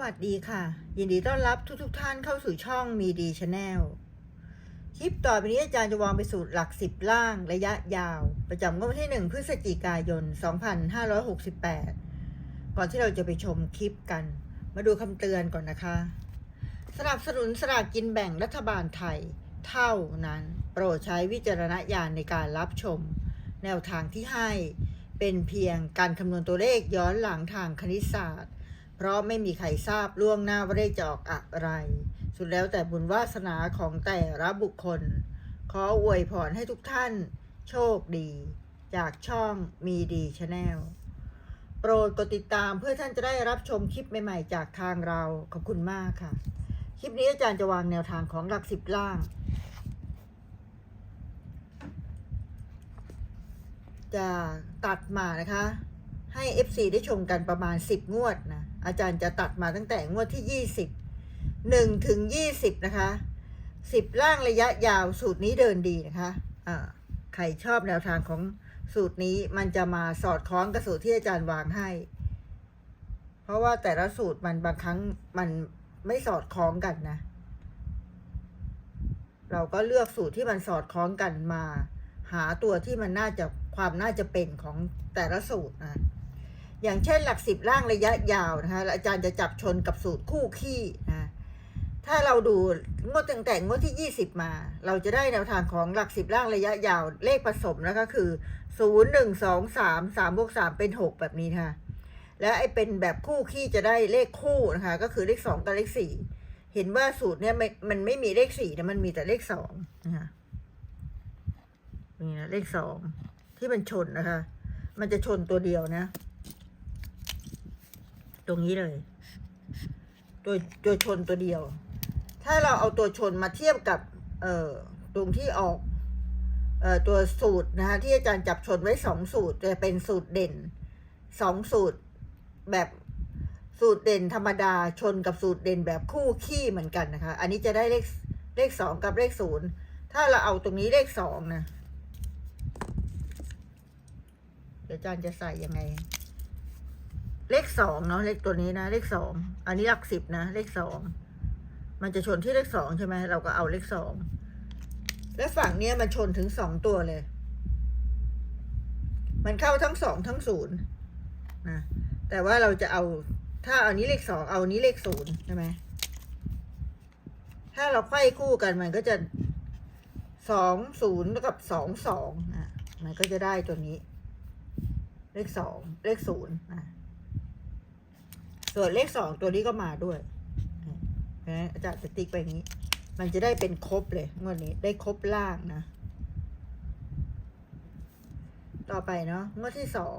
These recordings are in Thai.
วัสดีค่ะ ยินดีต้อนรับทุกๆทท่านเข้าสู่ช่องมีดีชาแนลคลิปต่อไปนี้อาจารย์จะวางไปสูตรหลักสิบล่างระยะยาว ประจำงวดวันที่1พฤศจิกายน 2568 ก่อนที่เราจะไปชมคลิปกัน มาดูคำเตือนก่อนนะคะ สนับสนุนสลากกินแบ่งรัฐบาลไทย เท่านั้น โปรดใช้วิจารณญาณในการรับชม แนวทางที่ให้เป็นเพียงการคำนวณตัวเลขย้อนหลังทางคณิตศาสตร์ เพราะไม่มีใครทราบล่วงหน้าว่าเลขจะออกอะไร สุดแล้วแต่บุญวาสนาของแต่ละบุคคล ขออวยพรให้ทุกท่าน โชคดี จากช่องมีดีชาแนลโปรดกดติดตามเพื่อท่านจะได้รับชมคลิปใหม่ๆ จากทางเรา ขอบคุณมากค่ะ คลิปนี้อาจารย์จะวางแนวทางของหลักสิบล่างจะตัดมานะคะ ให้ FC ได้ชมกันประมาณ 10 งวดนะ อาจารย์จะตัดมาตั้งแต่งวดที่ 20 1ถึง20 นะคะ 10 ล่างระยะยาวสูตรนี้เดินดีนะคะอ่าใครชอบแนวทางของสูตรนี้มันจะมาสอดคล้องกับสูตรที่อาจารย์วางให้ เพราะว่าแต่ละสูตรมันบางครั้งมันไม่สอดคล้องกันนะ เราก็เลือกสูตรที่มันสอดคล้องกันมา หาตัวที่มันน่าจะความน่าจะเป็นของแต่ละสูตรนะ อย่างเช่นหลักสิบล่างระยะยาวนะคะอาจารย์จะจับชนกับสูตรคู่ขี้นะถ้าเราดูงวดตั้งแต่งวดที่ยี่สิบมา เราจะได้แนวทางของหลักสิบล่างระยะยาวเลขผสมนะคะคือศูนย์หนึ่งสองสามสามบวกสามเป็นหกแบบนี้ค่ะ แล้วไอ้เป็นแบบคู่ขี้จะได้เลขคู่นะคะ ก็คือเลขสองกับเลขสี่เห็นว่าสูตรเนี้ยมันไม่มีเลขสี่นะมันมีแต่เลขสองนะคะนี่นะเลขสองที่มันชนนะคะ มันจะชนตัวเดียวนะ ตรงนี้เลย ตัวตัวชนตัวเดียว ถ้าเราเอาตัวชนมาเทียบกับ เอ่อตรงที่ออก เอ่อตัวสูตรนะคะที่อาจารย์จับชนไว้สองสูตรจะเป็นสูตรเด่นสองสูตรแบบสูตรเด่นธรรมดาชนกับสูตรเด่นแบบคู่ขี้เหมือนกันนะคะ อันนี้จะได้เลขเลขสองกับเลขศูนย์ถ้าเราเอาตรงนี้เลขสองนะเดี๋ยวอาจารย์จะใส่ยังไง เลขสองเนาะเลขตัวนี้นะเลขสองอันนี้หลักสิบนะเลขสองมันจะชนที่เลขสองใช่ไหมเราก็เอาเลขสองและฝั่งเนี้ยมันชนถึงสองตัวเลย มันเข้าทั้งสองทั้งศูนย์นะแต่ว่าเราจะเอาถ้าเอานี้เลขสองเอานี้เลขศูนย์ใช่ไหมถ้าเราไขว้คู่กันมันก็จะสองศูนย์กับสองสองนะมันก็จะได้ตัวนี้ เลขสองเลขศูนย์นะ ส่วนเลขสองตัวนี้ก็มาด้วยนะอาจารย์จะติ๊กไปอย่างนี้ มันจะได้เป็นครบเลยงวดนี้ได้ครบล่างนะ ต่อไปเนาะงวดที่สอง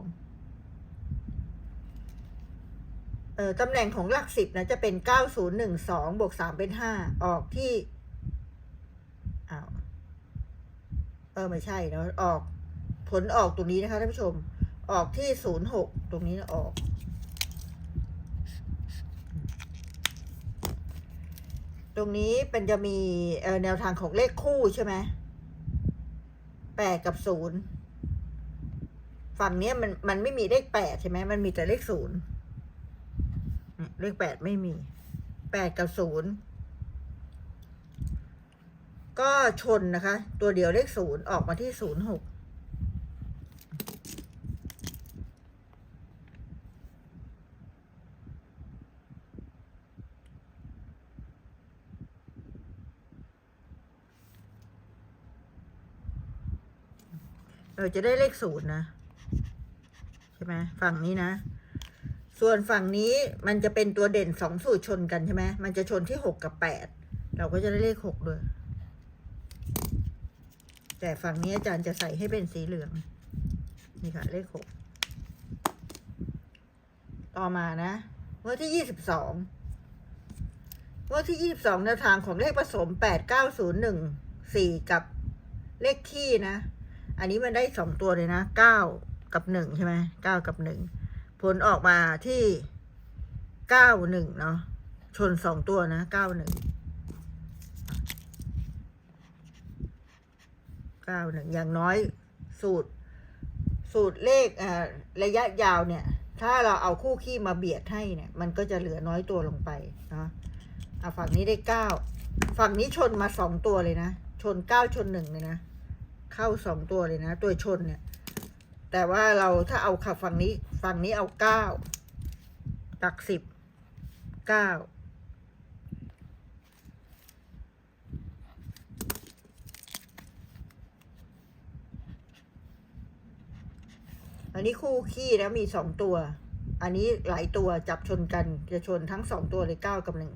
เอ่อตำแหน่งของหลักสิบนะจะเป็นเก้าศูนย์หนึ่งสองบวกสามเป็นห้าออกที่อ้าวเออไม่ใช่เนาะออกผลออกตรงนี้นะคะท่านผู้ชม ออกที่ศูนย์หกตรงนี้นะออก ตรงนี้เป็นจะมีแนวทางของเลขคู่ใช่ไหมแปดกับศูนย์ฝั่งนี้มันมันไม่มีเลขแปดใช่ไหมมันมีแต่เลขศูนย์เลขแปดไม่มีแปดกับศูนย์ก็ชนนะคะ ตัวเดียวเลขศูนย์ออกมาที่ศูนย์หก เราจะได้เลขศูนย์นะ ใช่ไหมฝั่งนี้นะ ส่วนฝั่งนี้มันจะเป็นตัวเด่นสองสูตรชนกันใช่ไหมมันจะชนที่หกกับแปดเราก็จะได้เลขหกด้วย แต่ฝั่งนี้อาจารย์จะใส่ให้เป็นสีเหลือง นี่ค่ะ เลขหกต่อมานะเมื่อที่ยี่สิบสองเมื่อที่ยี่สิบสองแนวทางของเลขผสมแปดเก้าศูนย์หนึ่งสี่กับเลขขี้นะ อันนี้มันได้สองตัวเลยนะเก้ากับหนึ่งใช่ไหมเก้ากับหนึ่งผลออกมาที่เก้าหนึ่งเนาะชนสองตัวนะเก้าหนึ่งเก้าหนึ่งอย่างน้อยสูตร สูตรเลขอ่าระยะยาวเนี่ย ถ้าเราเอาคู่ขี้มาเบียดให้เนี่ย มันก็จะเหลือน้อยตัวลงไปเนาะอะฝั่งนี้ได้เก้าฝั่งนี้ชนมาสองตัวเลยนะ ชนเก้าชนหนึ่งเลยนะ เข้าสองตัวเลยนะ ตัวชนเนี่ย แต่ว่าเราถ้าเอาขับฝั่งนี้ ฝั่งนี้เอาเก้าตักสิบเก้าอันนี้คู่ขี้นะมีสองตัว อันนี้หลายตัวจับชนกัน จะชนทั้งสองตัวเลยเก้ากับหนึ่ง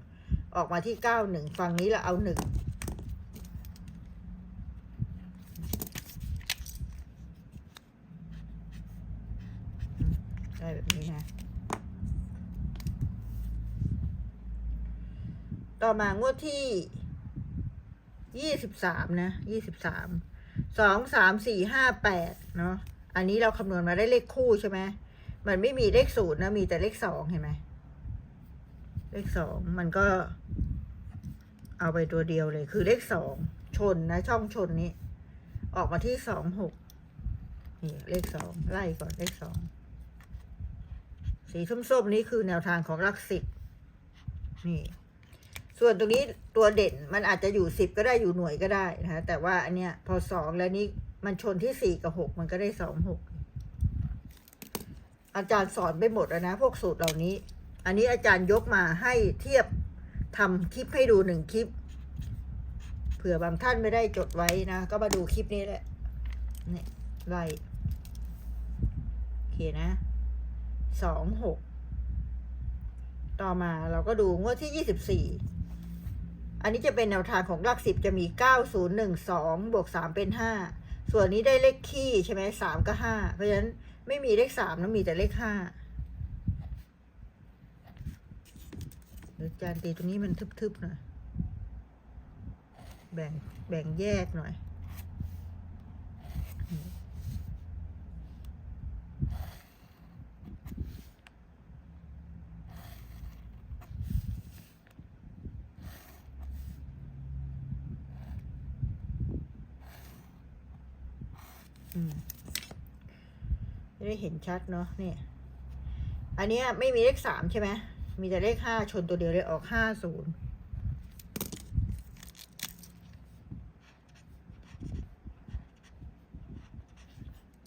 ออกมาที่เก้าหนึ่งฝั่งนี้เราเอาหนึ่ง ได้แบบนี้นะ ต่อมางวดที่ยี่สิบสามนะยี่สิบสามสองสามสี่ห้าแปดเนาะอันนี้เราคำนวณมาได้เลขคู่ใช่ไหมมันไม่มีเลขศูนย์นะมีแต่เลขสองเห็นไหมเลขสองมันก็ เอาไปตัวเดียวเลย คือเลขสองชนนะ ช่องชนนี้ ออกมาที่สองหกนี่เลขสองไล่ก่อนเลขสองสีส้มๆนี้คือแนวทางของหลักสิบนี่ ส่วนตรงนี้ตัวเด่นมันอาจจะอยู่สิบก็ได้อยู่หน่วยก็ได้นะฮะแต่ว่าอันเนี้ยพอสองแล้วนี้มันชนที่สี่กับหกมันก็ได้สองหกอาจารย์สอนไปหมดแล้วนะ พวกสูตรเหล่านี้ อันนี้อาจารย์ยกมาให้เทียบทำคลิปให้ดูหนึ่งคลิป เผื่อบางท่านไม่ได้จดไว้นะ ก็มาดูคลิปนี้แหละนี่ไล่โอเคนะสองหกต่อมาเราก็ดูงวดที่ยี่สิบสี่ อันนี้จะเป็นแนวทางของหลักสิบจะมีเก้าศูนย์หนึ่งสองบวกสามเป็นห้าส่วนนี้ได้เลขขี้ใช่ไหมสามก็ห้าเพราะฉะนั้นไม่มีเลขสามแล้วมีแต่เลขห้าเดี๋ยวจานตีตรงนี้มันทึบๆหน่อย แบ่งแบ่งแยกหน่อย จะได้เห็นชัดเนาะเนี่ย อันเนี้ยไม่มีเลขสามใช่ไหม มีแต่เลขห้าชนตัวเดียวเลยออกห้าศูนย์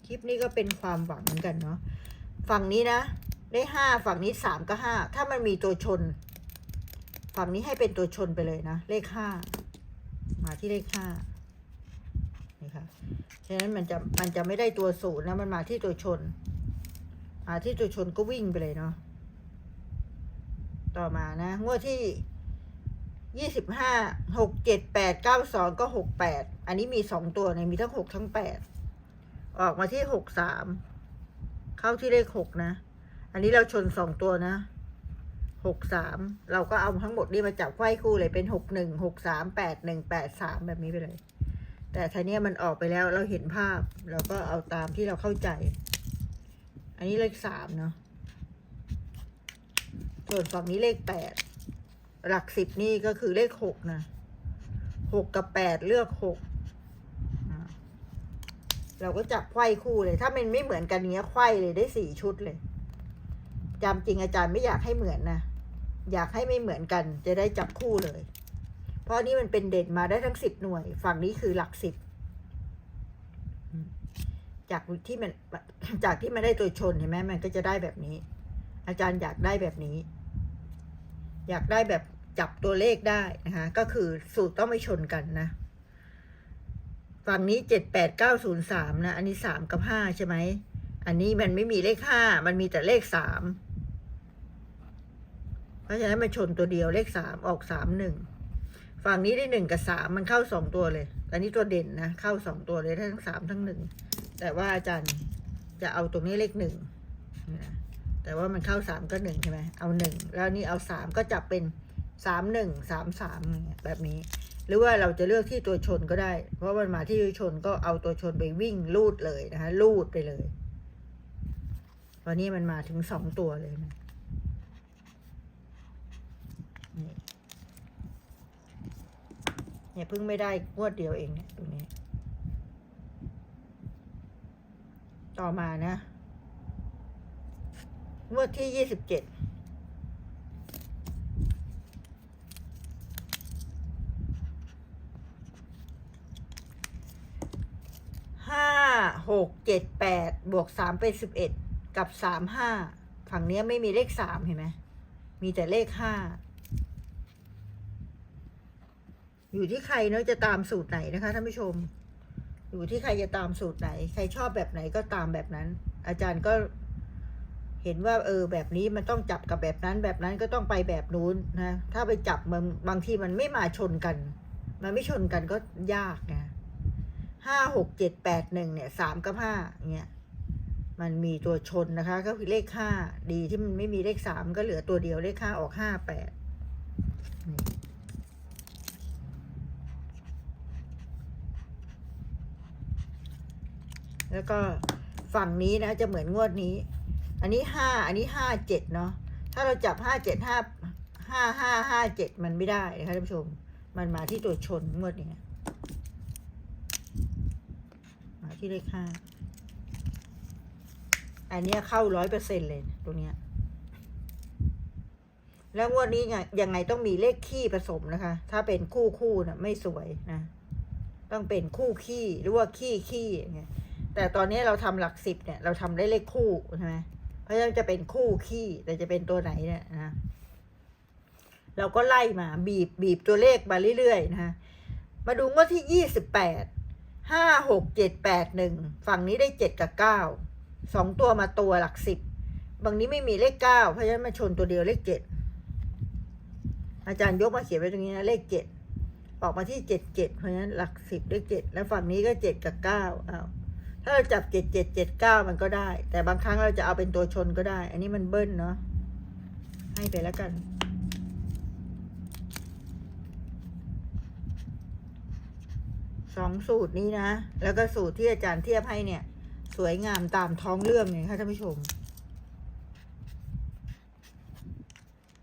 คลิปนี้ก็เป็นความหวังเหมือนกันเนาะ ฝั่งนี้นะ ได้ห้าฝั่งนี้สามก็ห้า ถ้ามันมีตัวชน ฝั่งนี้ให้เป็นตัวชนไปเลยนะ เลขห้า มาที่เลขห้า นี่ค่ะฉะนั้นมันจะมันจะไม่ได้ตัวศูนย์นะมันมาที่ตัวชนมาที่ตัวชนก็วิ่งไปเลยเนาะต่อมานะ งวดที่ยี่สิบห้าหกเจ็ดแปดเก้าสองก็หกแปดอันนี้มีสองตัวเนี่ยมีทั้งหกทั้งแปดออกมาที่หกสามเข้าที่เลขหกนะ อันนี้เราชนสองตัวนะหกสามเราก็เอาทั้งหมดนี้มาจับไขว้คู่เลยเป็นหกหนึ่งหกสามแปดหนึ่งแปดสามแบบนี้ไปเลย แต่ทีเนี้ยมันออกไปแล้วเราเห็นภาพ เราก็เอาตามที่เราเข้าใจ อันนี้เลขสามเนาะส่วนฝั่งนี้เลขแปดหลักสิบนี่ก็คือเลขหกนะหกกับแปดเลือกหกเราก็จับไข้คู่เลย ถ้ามันไม่เหมือนกันเนี้ยไข้เลยได้สี่ชุดเลยจำจริงอาจารย์ไม่อยากให้เหมือนนะอยากให้ไม่เหมือนกัน จะได้จับคู่เลย เพราะนี่มันเป็นเด่นมาได้ทั้งสิบหน่วย ฝั่งนี้คือหลักสิบจากที่มันจากที่มันได้ตัวชนเห็นไหมมันก็จะได้แบบนี้ อาจารย์อยากได้แบบนี้ อยากได้แบบจับตัวเลขได้นะคะก็คือสูตรต้องไม่ชนกันนะ ฝั่งนี้เจ็ดแปดเก้าศูนย์สามนะ อันนี้สามกับห้าใช่ไหมอันนี้มันไม่มีเลขห้ามันมีแต่เลขสามเพราะฉะนั้นมันชนตัวเดียวเลขสามออกสามหนึ่ง ฝั่งนี้ได้หนึ่งกับสามมันเข้าสองตัวเลยอันนี้ตัวเด่นนะ เข้าสองตัวเลยทั้งสามทั้งหนึ่งแต่ว่าอาจารย์จะเอาตรงนี้เลขหนึ่งแต่ว่ามันเข้าสามก็หนึ่งใช่ไหมเอาหนึ่งแล้วนี่เอาสามก็จับเป็นสามหนึ่งสามสามแบบนี้ หรือว่าเราจะเลือกที่ตัวชนก็ได้ เพราะมันมาที่ตัวชนก็เอาตัวชนไปวิ่งลูดเลยนะคะลูดไปเลยวันนี้มันมาถึงสองตัวเลยนะนี่ เนี่ยเพิ่งไม่ได้งวดเดียวเองเนี่ยตรงนี้ ต่อมานะงวดที่ยี่สิบเจ็ดห้าหกเจ็ดแปดบวกสามเป็นสิบเอ็ดกับสามห้าฝั่งนี้ไม่มีเลขสามเห็นไหมมีแต่เลขห้า อยู่ที่ใครเนาะจะตามสูตรไหนนะคะท่านผู้ชม อยู่ที่ใครจะตามสูตรไหน ใครชอบแบบไหนก็ตามแบบนั้น อาจารย์ก็เห็นว่าเออแบบนี้มันต้องจับกับแบบนั้นแบบนั้นก็ต้องไปแบบนู้นนะ ถ้าไปจับมันบางทีมันไม่มาชนกัน มันไม่ชนกันก็ยากนะห้าหกเจ็ดแปดหนึ่งเนี่ยสามกับห้าเนี่ยมันมีตัวชนนะคะ ก็คือเลขห้าดีที่มันไม่มีเลขสามก็เหลือตัวเดียวเลขห้าออกห้าแปด แล้วก็ฝั่งนี้นะจะเหมือนงวดนี้ อันนี้ห้าอันนี้ห้าเจ็ดเนาะถ้าเราจับห้าเจ็ดห้าห้าห้าห้าเจ็ดมันไม่ได้นะคะท่านผู้ชม มันมาที่ตัวชนงวดนี้มาที่เลขห้าอันนี้เข้าร้อยเปอร์เซ็นเลยตรงเนี้ยแล้วงวดนี้ไงยังไงต้องมีเลขขี้ผสมนะคะ ถ้าเป็นคู่คู่นะไม่สวยนะ ต้องเป็นคู่ขี้หรือว่าขี้ขี้อย่างเงี้ย แต่ตอนนี้เราทำหลักสิบเนี่ย เราทำได้เลขคู่ใช่ไหมเพราะฉะนั้นจะเป็นคู่ขี้แต่จะเป็นตัวไหนเนี่ยนะเราก็ไล่มาบีบบีบตัวเลขมาเรื่อยๆนะคะมาดูงวดที่ยี่สิบแปดห้าหกเจ็ดแปดหนึ่งฝั่งนี้ได้เจ็ดกับเก้าสองตัวมาตัวหลักสิบบางนี้ไม่มีเลขเก้าเพราะฉะนั้นมาชนตัวเดียวเลขเจ็ดอาจารย์ยกมาเขียนไว้ตรงนี้นะเลขเจ็ดออกมาที่เจ็ดเจ็ดเพราะฉะนั้นหลักสิบเลขเจ็ดแล้วฝั่งนี้ก็เจ็ดกับเก้าอ้าว ถ้าเราจับเจ็ดเจ็ดเจ็ดเก้ามันก็ได้ แต่บางครั้งเราจะเอาเป็นตัวชนก็ได้ อันนี้มันเบิ้ลเนาะให้ไปแล้วกัน สองสูตรนี้นะ แล้วก็สูตรที่อาจารย์เทียบให้เนี่ย สวยงามตามท้องเรื่องเลยค่ะท่านผู้ชม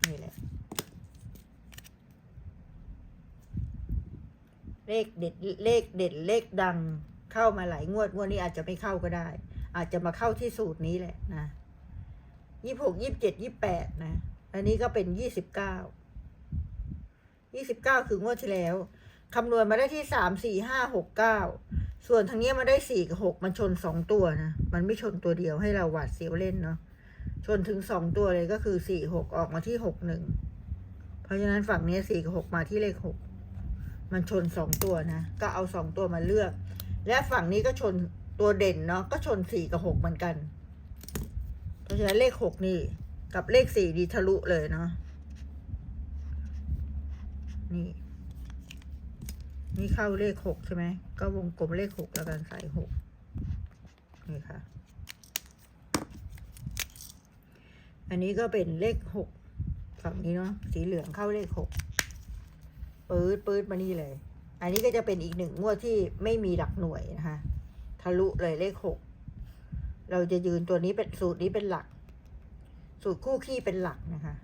นี่แหละ เลขเด็ด เลขเด็ด เลขดัง เข้ามาหลายงวดงวดนี้อาจจะไม่เข้าก็ได้ อาจจะมาเข้าที่สูตรนี้แหละนะยี่หกยี่บเจ็ดยี่แปดนะ อันนี้ก็เป็นยี่สิบเก้ายี่สิบเก้าคืองวดที่แล้วคำนวณมาได้ที่สามสี่ห้าหกเก้าส่วนทางนี้มาได้สี่กับหกมันชนสองตัวนะ มันไม่ชนตัวเดียวให้เราหวาดเสียวเล่นเนาะชนถึงสองตัวเลยก็คือสี่หกออกมาที่หกหนึ่งเพราะฉะนั้นฝั่งนี้สี่กับหกมาที่เลขหกมันชนสองตัวนะ ก็เอาสองตัวมาเลือก และฝั่งนี้ก็ชนตัวเด่นเนาะก็ชนสี่กับหกเหมือนกัน เพราะฉะนั้นเลขหกนี่ กับเลขสี่ดีทะลุเลยเนาะนี่ นี่เข้าเลขหกใช่ไหม ก็วงกลมเลขหกแล้วกันใส่หกนี่ค่ะ อันนี้ก็เป็นเลขหกฝั่งนี้เนาะสีเหลืองเข้าเลขหกปื๊ดปื๊ดมานี่เลย อันนี้ก็จะเป็นอีกหนึ่งงวดที่ไม่มีหลักหน่วยนะคะ ทะลุเลยเลขหก เราจะยืนตัวนี้เป็นสูตรนี้เป็นหลัก สูตรคู่ขี้เป็นหลักนะคะ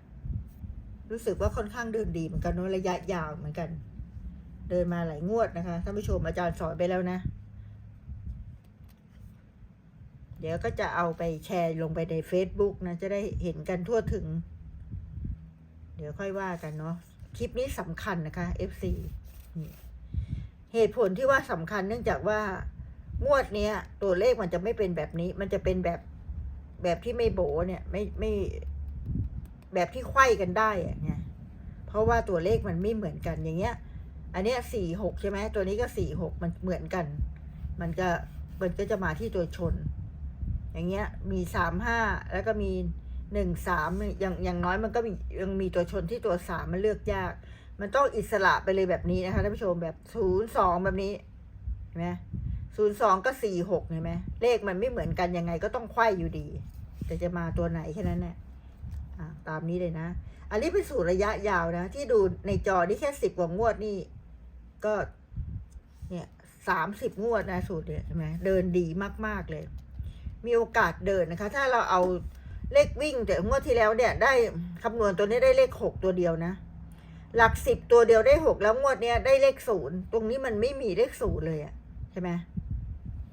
รู้สึกว่าค่อนข้างเดินดีเหมือนกันเนอะระยะยาวเหมือนกัน เดินมาหลายงวดนะคะท่านผู้ชมอาจารย์สอนไปแล้วนะ เดี๋ยวก็จะเอาไปแชร์ลงไปใน Facebook นะ จะได้เห็นกันทั่วถึง เดี๋ยวค่อยว่ากันเนาะคลิปนี้สำคัญนะคะ FC นี่ เหตุผลที่ว่าสำคัญเนื่องจากว่างวดเนี้ย ตัวเลขมันจะไม่เป็นแบบนี้ มันจะเป็นแบบแบบที่ไม่โบเนี่ย ไม่ไม่แบบที่ไขว้กันได้อะเนี่ยเพราะว่าตัวเลขมันไม่เหมือนกันอย่างเงี้ย อันเนี้ยสี่หกใช่ไหมตัวนี้ก็สี่หกมันเหมือนกัน มันก็มันก็จะมาที่ตัวชน อย่างเงี้ย มีสามห้าแล้วก็มีหนึ่งสามอย่างอย่างน้อยมันก็มียังมีตัวชนที่ตัวสามมันเลือกยาก มันต้องอิสระไปเลยแบบนี้นะคะท่านผู้ชมแบบศูนย์สองแบบนี้เห็นไหมศูนย์สองก็สี่หกเห็นไหมเลขมันไม่เหมือนกันยังไงก็ต้องไขว้อยู่ดี แต่จะมาตัวไหนแค่นั้นแหละตามนี้เลยนะ อันนี้เป็นสูตรระยะยาวนะ ที่ดูในจอนี่แค่สิบกว่างวดนี่ก็ เนี่ยสามสิบงวดนะสูตรเนี่ยใช่ไหมเดินดีมาก ๆ เลย มีโอกาสเดินนะคะ ถ้าเราเอาเลขวิ่งแต่งวดที่แล้วเนี่ย ได้คำนวณตัวนี้ได้เลขหกตัวเดียวนะ หลักสิบตัวเดียวได้หกแล้วงวดเนี้ยได้เลขศูนย์ตรงนี้มันไม่มีเลขศูนย์เลยอะใช่ไหม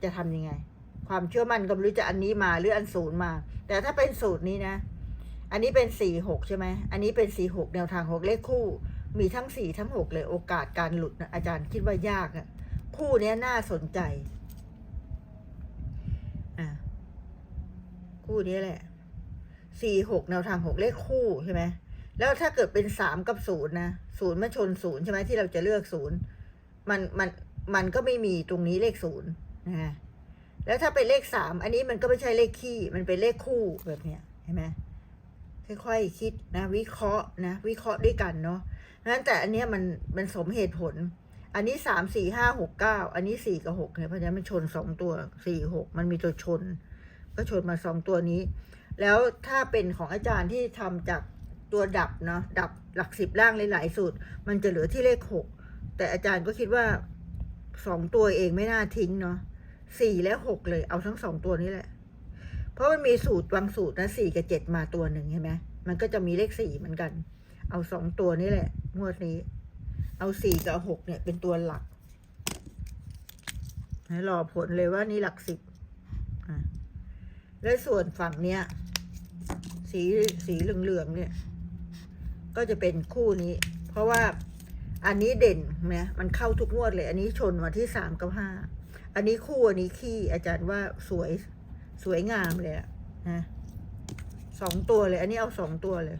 จะทำยังไง ความเชื่อมั่นก็ไม่รู้จะอันนี้มาหรืออันศูนย์มา แต่ถ้าเป็นสูตรนี้นะ อันนี้เป็นสี่หกใช่ไหมอันนี้เป็นสี่หกแนวทางหกเลขคู่ มีทั้งสี่ทั้งหกเลยโอกาสการหลุดนะอาจารย์คิดว่ายากอะคู่เนี้ยน่าสนใจอะคู่นี้แหละสี่หกแนวทางหกเลขคู่ใช่ไหม แล้วถ้าเกิดเป็นสามกับศูนย์นะศูนย์มาชนศูนย์ใช่ไหมที่เราจะเลือกศูนย์มันมันมันก็ไม่มีตรงนี้เลขศูนย์นะฮะแล้วถ้าเป็นเลขสามอันนี้มันก็ไม่ใช่เลขคี่มันเป็นเลขคู่แบบเนี้ยเห็นไหมค่อยๆคิดนะ วิเคราะห์นะ วิเคราะห์ด้วยกันเนาะนั้นแต่อันเนี้ยมันมันสมเหตุผล อันนี้สามสี่ห้าหกเก้าอันนี้สี่กับหกเนี่ยเพราะฉะนั้นมันชนสองตัวสี่หกมันมีตัวชน ก็ชนมาสองตัวนี้ แล้วถ้าเป็นของอาจารย์ที่ทำจาก ตัวดับเนาะดับหลักสิบล่างหลายๆสูตร มันจะเหลือที่เลขหกแต่อาจารย์ก็คิดว่าสองตัวเองไม่น่าทิ้งเนาะสี่และหกเลยเอาทั้งสองตัวนี้แหละ เพราะมันมีสูตรบางสูตรนะสี่กับเจ็ดมาตัวหนึ่งใช่ไหมมันก็จะมีเลขสี่เหมือนกัน เอาสองตัวนี้แหละงวดนี้ เอาสี่กับหกเนี่ยเป็นตัวหลักให้รอผลเลยว่านี่หลักสิบแล้วส่วนฝั่งเนี้ย สีสีเหลืองๆเนี่ย ก็จะเป็นคู่นี้ เพราะว่าอันนี้เด่นนะมันเข้าทุกงวดเลย อันนี้ชนมาที่สามกับห้าอันนี้คู่อันนี้ขี้อาจารย์ว่าสวยสวยงามเลยอะนะสองตัวเลย อันนี้เอาสองตัวเลย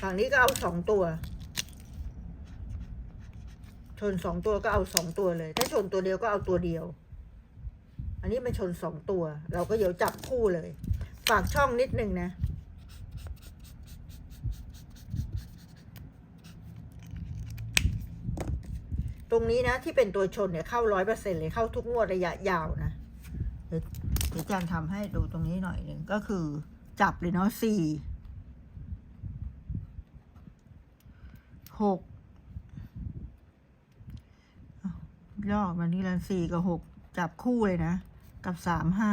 ฝั่งนี้ก็เอาสองตัว ชนสองตัวก็เอาสองตัวเลย ถ้าชนตัวเดียวก็เอาตัวเดียว อันนี้มันชนสองตัว เราก็เดี๋ยวจับคู่เลย ฝากช่องนิดนึงนะ ตรงนี้นะที่เป็นตัวชนเนี่ยเข้าร้อยเปอร์เซ็นเลยเข้าทุกงวดระยะยาวนะเดี๋ยวจารย์ทำให้ดูตรงนี้หน่อยหนึ่งก็คือ จับเลยเนาะสี่หกย่อมานี่ละสี่กับหกจับคู่เลยนะ กับสามห้า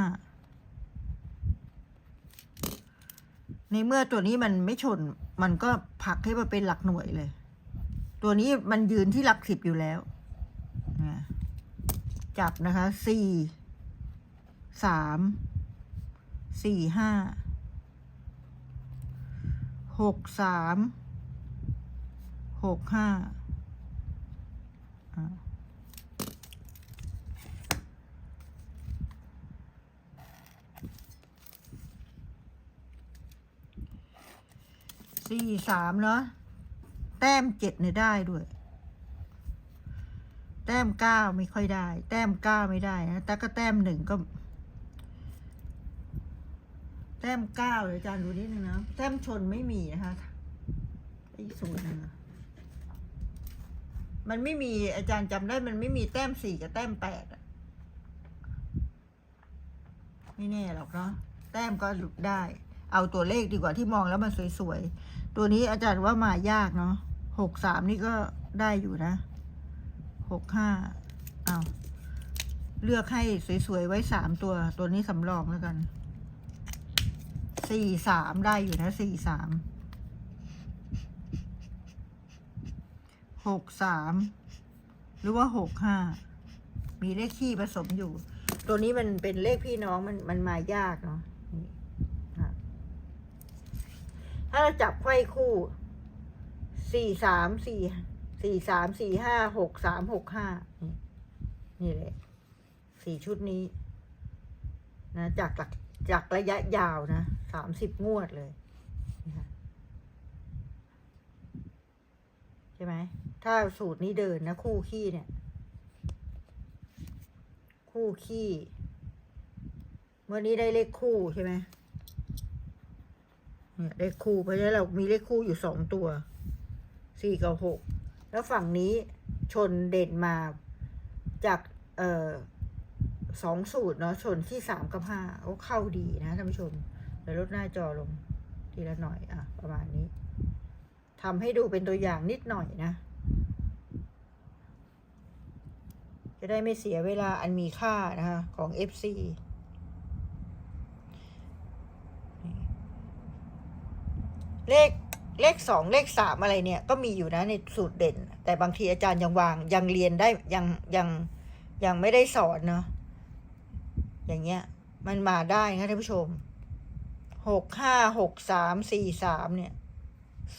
ในเมื่อตัวนี้มันไม่ชนมันก็ผลักให้มาเป็นหลักหน่วยเลย ตัวนี้มันยืนที่หลักสิบอยู่แล้ว จับนะคะสี่สามสี่ห้าหกสามหกห้าสี่สามเนาะแต้มเจ็ดเนี่ยได้ด้วย แต้มเก้าไม่ค่อยได้ แต้มเก้าไม่ได้นะแต่ก็แต้มหนึ่งก็ แต้มเก้าเดี๋ยวอาจารย์ดูนิดนึงนะ แต้มชนไม่มีนะคะไอีกสูตรนะมันไม่มีอาจารย์จำได้มันไม่มีแต้มสี่กับแต้มแปดไม่แน่หรอกเนาะแต้มก็หลุดได้ เอาตัวเลขดีกว่าที่มองแล้วมันสวยๆ ตัวนี้อาจารย์ว่ามายากเนาะหกสามนี่ก็ได้อยู่นะ หกห้าเอาเลือกให้สวยๆไว้สามตัว ตัวนี้สำรองแล้วกันสี่สามได้อยู่นะสี่สามหกสามหรือว่าหกห้ามีเลขขี้ผสมอยู่ ตัวนี้มันเป็นเลขพี่น้องมันมันมายากเนาะนี่ค่ะถ้าเราจับไขว้คู่สี่สามสี่ สี่สามสี่ห้าหกสามหกห้านี่นี่แหละสี่ชุดนี้ นะจากหลักจากระยะยาวนะสามสิบงวดเลยใช่ไหมถ้าสูตรนี้เดินนะคู่ขี้เนี่ย คู่ขี้วันนี้ได้เลขคู่ใช่ไหมเนี่ยเลขคู่เพราะฉะนั้นเรามีเลขคู่อยู่สองตัวสี่กับหก แล้วฝั่งนี้ชนเด่นมาจากเอ่อสองสูตรเนาะชนที่สามกับห้าโอ้เข้าดีนะท่านผู้ชมเดี๋ยวลดหน้าจอลงทีละหน่อยอะประมาณนี้ทำให้ดูเป็นตัวอย่างนิดหน่อยนะ จะได้ไม่เสียเวลาอันมีค่านะคะของ FC เลข เลขสองเลขสามอะไรเนี่ยก็มีอยู่นะในสูตรเด่น แต่บางทีอาจารย์ยังวางยังเรียนได้ยังยังยังไม่ได้สอนเนาะอย่างเงี้ย มันมาได้นะท่านผู้ชมหกห้าหกสามสี่สามเนี่ย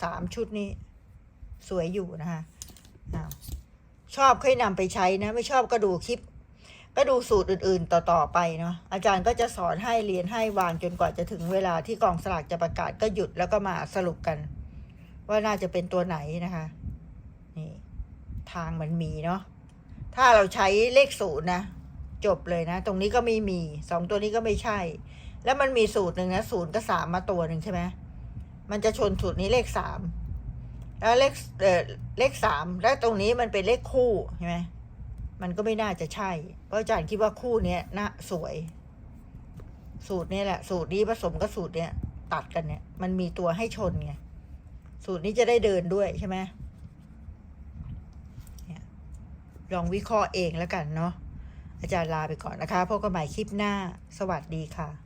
สามชุดนี้ สวยอยู่นะคะชอบค่อยนำไปใช้นะ ไม่ชอบก็ดูคลิป ก็ดูสูตรอื่น ๆ ต่อ ๆ ไปเนาะอาจารย์ก็จะสอนให้เรียนให้วางจนกว่าจะถึงเวลาที่กองสลากจะประกาศก็หยุดแล้วก็มาสรุปกัน ว่าน่าจะเป็นตัวไหนนะคะ นี่ ทางมันมีเนาะถ้าเราใช้เลขศูนย์นะ จบเลยนะ ตรงนี้ก็ไม่มีสองตัวนี้ก็ไม่ใช่ แล้วมันมีสูตรหนึ่งนะศูนย์กับสามมาตัวหนึ่งใช่ไหมมันจะชนสูตรนี้เลขสามแล้วเลขเออเลขสามแล้วตรงนี้มันเป็นเลขคู่ใช่ไหมมันก็ไม่น่าจะใช่ เพราะอาจารย์คิดว่าคู่เนี้ยน่าสวย สูตรนี้แหละ สูตรนี้ผสมกับสูตรเนี้ยตัดกันเนี่ย มันมีตัวให้ชนไง สูตรนี้จะได้เดินด้วยใช่ไหมลองวิเคราะห์เองแล้วกันเนาะอาจารย์ลาไปก่อนนะคะพบกันใหม่คลิปหน้า สวัสดีค่ะ